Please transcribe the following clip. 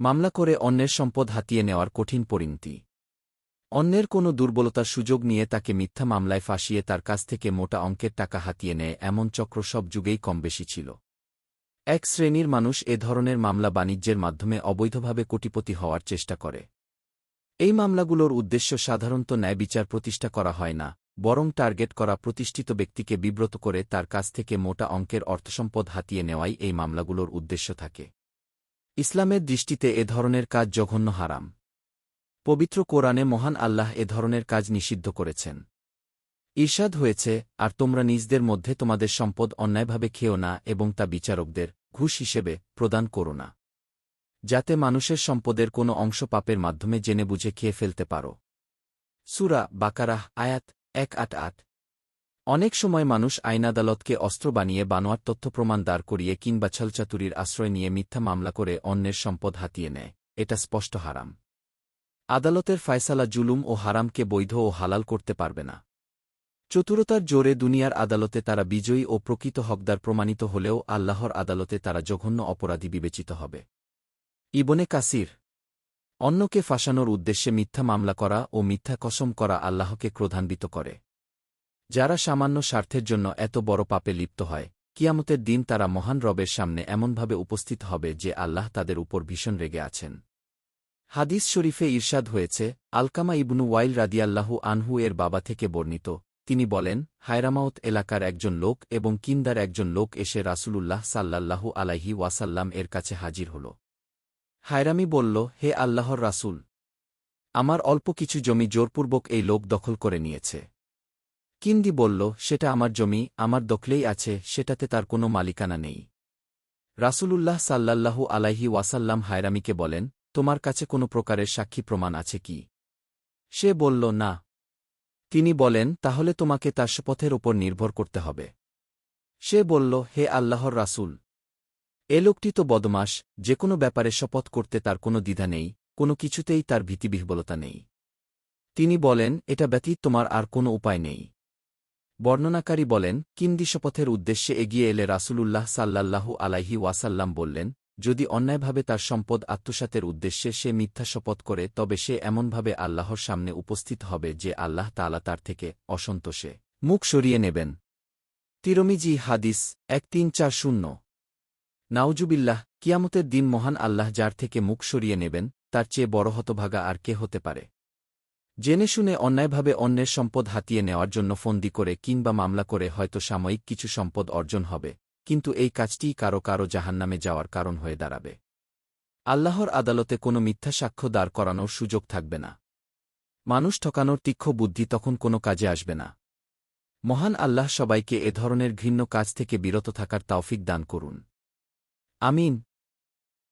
মামলা করে অন্যের সম্পদ হাতিয়ে নেওয়ার কঠিন পরিণতি। অন্যের কোনো দুর্বলতার সুযোগ নিয়ে তাকে মিথ্যা মামলায় ফাঁসিয়ে তার কাছ থেকে মোটা অঙ্কের টাকা হাতিয়ে নেয় এমন চক্র সব যুগেই কম বেশি ছিল। এক শ্রেণির মানুষ এ ধরনের মামলা বাণিজ্যের মাধ্যমে অবৈধভাবে কোটিপতি হওয়ার চেষ্টা করে। এই মামলাগুলোর উদ্দেশ্য সাধারণত ন্যায় বিচার প্রতিষ্ঠা করা হয় না, বরং টার্গেট করা প্রতিষ্ঠিত ব্যক্তিকে বিব্রত করে তার কাছ থেকে মোটা অঙ্কের অর্থসম্পদ হাতিয়ে নেওয়াই এই মামলাগুলোর উদ্দেশ্য থাকে। ইসলামের দৃষ্টিতে এ ধরনের কাজ জঘন্য হারাম। পবিত্র কোরআনে মহান আল্লাহ এ ধরনের কাজ নিষিদ্ধ করেছেন। ঈর্ষাদ হয়েছে, আর তোমরা নিজদের মধ্যে তোমাদের সম্পদ অন্যায়ভাবে খেও না এবং তা বিচারকদের ঘুষ হিসেবে প্রদান করো না। যাতে মানুষের সম্পদের কোনো অংশ পাপের মাধ্যমে জেনে বুঝে খেয়ে ফেলতে পারো। সুরা বাকারাহ আয়াত এক আট আট। অনেক সময় মানুষ আইন আদালতকে অস্ত্র বানিয়ে বানোয়ার তথ্য প্রমাণ দাঁড় করিয়ে কিংবা ছলচাতুরির আশ্রয় নিয়ে মিথ্যা মামলা করে অন্যের সম্পদ হাতিয়ে নেয়, এটা স্পষ্ট হারাম। আদালতের ফায়সালা জুলুম ও হারামকে বৈধ ও হালাল করতে পারবে না। চতুরতার জোরে দুনিয়ার আদালতে তারা বিজয়ী ও প্রকৃত হকদার প্রমাণিত হলেও আল্লাহর আদালতে তারা জঘন্য অপরাধী বিবেচিত হবে। ইবনে কাসির, অন্যকে ফাঁসানোর উদ্দেশ্যে মিথ্যা মামলা করা ও মিথ্যা কসম করা আল্লাহকে ক্রোধান্বিত করে। যারা সামান্য স্বার্থের জন্য এত বড় পাপে লিপ্ত হয়, কিয়ামতের দিন তারা মহান রবের সামনে এমনভাবে উপস্থিত হবে যে আল্লাহ তাদের উপর ভীষণ রেগে আছেন। হাদিস শরীফে ঈর্ষাদ হয়েছে, আলকামা ইবনু ওয়াইল রাদিয়াল্লাহু আনহু এর বাবা থেকে বর্ণিত, তিনি বলেন, হায়রামাউত এলাকার একজন লোক এবং কিন্দার একজন লোক এসে রাসূলুল্লাহ সাল্লাল্লাহু আলাইহি ওয়াসাল্লাম এর কাছে হাজির হল। হায়রামি বলল, হে আল্লাহর রাসূল! আমার অল্প কিছু জমি জোরপূর্বক এই লোক দখল করে নিয়েছে। কিন্দি বলল, সেটা আমার জমি, আমার দখলেই আছে, সেটাতে তার কোনো মালিকানা নেই। রাসূলুল্লাহ সাল্লাল্লাহু আলাইহি ওয়াসাল্লাম হায়রামিকে বলেন, তোমার কাছে কোনো প্রকারের সাক্ষী প্রমাণ আছে কি? সে বলল, না। তিনি বলেন, তাহলে তোমাকে তার শপথের ওপর নির্ভর করতে হবে। সে বলল, হে আল্লাহর রাসূল, এ লোকটি তো বদমাস যে কোনো ব্যাপারে শপথ করতে তার কোনো দ্বিধা নেই, কোনো কিছুতেই তার ভীতিবিহ্বলতা নেই। তিনি বলেন, এটা ব্যতীত তোমার আর কোনো উপায় নেই। বর্ণনাকারী বলেন কিন্দি শপথের উদ্দেশ্যে এগিয়ে এলে রাসূলুল্লাহ সাল্লাল্লাহু আলাইহি ওয়াসাল্লাম বললেন, যদি অন্যায়ভাবে তার সম্পদ আত্মসাতের উদ্দেশ্যে সে মিথ্যা শপথ করে, তবে সে এমনভাবে আল্লাহর সামনে উপস্থিত হবে যে আল্লাহ তালা তার থেকে অসন্তোষে। মুখ সরিয়ে নেবেন। তিরমিজি হাদিস এক তিন চার শূন্য। নাউজুবিল্লাহ, কিয়ামতের দিন মহান আল্লাহ যার থেকে মুখ সরিয়ে নেবেন, তার চেয়ে বড় হতভাগা আর কে হতে পারে? জেনে শুনে অন্যায়ভাবে অন্যের সম্পদ হাতিয়ে নেওয়ার জন্য ফন্দি করে কিংবা মামলা করে হয়তো সাময়িক কিছু সম্পদ অর্জন হবে, কিন্তু এই কাজটিই কারও কারও জাহান্নামে যাওয়ার কারণ হয়ে দাঁড়াবে। আল্লাহর আদালতে কোনো মিথ্যা সাক্ষ্য দাঁড় করানোর সুযোগ থাকবে না। মানুষ ঠকানোর তীক্ষ্ণ বুদ্ধি তখন কোনো কাজে আসবে না। মহান আল্লাহ সবাইকে এ ধরনের ঘৃণ্য কাজ থেকে বিরত থাকার তাওফিক দান করুন। আমিন।